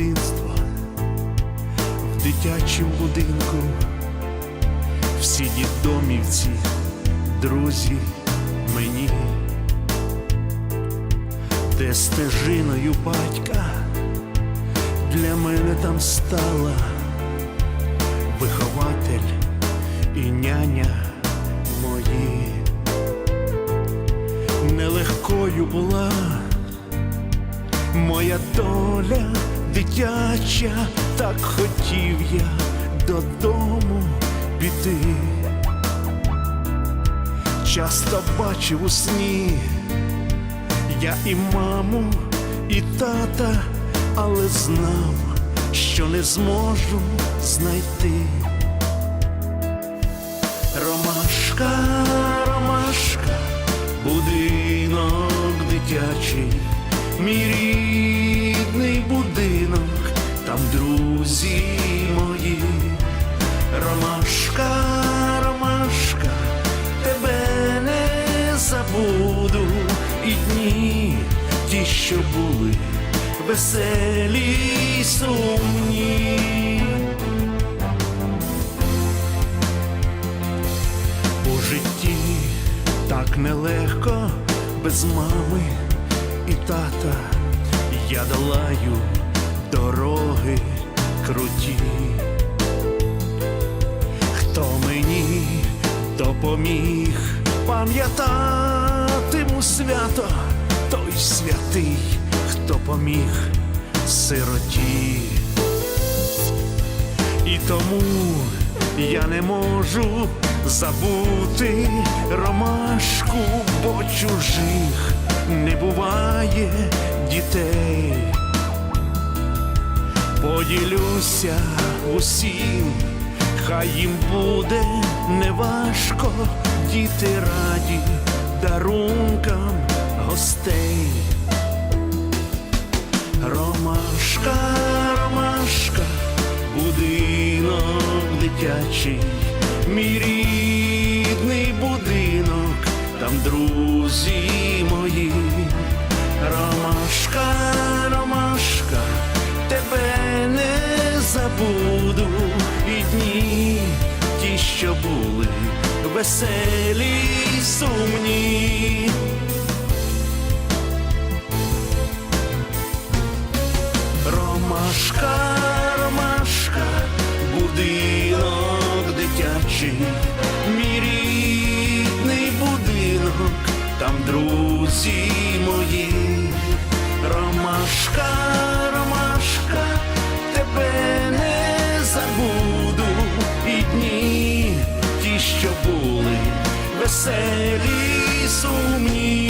дитинство в дитячому будинку, всі дідомівці, друзі мені, де стежиною батька для мене там стала вихователь і няня мої. Нелегкою була моя доля дитяча, так хотів я додому піти. Часто бачив у сні я і маму, і тата, але знав, що не зможу знайти. Ромашка, ромашка, будинок дитячий, мій рідний веселі й сумні. У житті так нелегко без мами і тата я долаю дороги круті. Хто мені допоміг пам'ятатиму свято, хто поміг сироті. І тому я не можу забути ромашку, бо чужих не буває дітей. Поділюся усім, хай їм буде неважко, діти раді дарункам гостей. Дитячий, мій рідний будинок, там друзі мої. Ромашка, ромашка, тебе не забуду, і дні ті, що були веселі й сумні. Ромашка, друзі мої. Ромашка, ромашка, тебе не забуду, і дні ті, що були веселі сумні.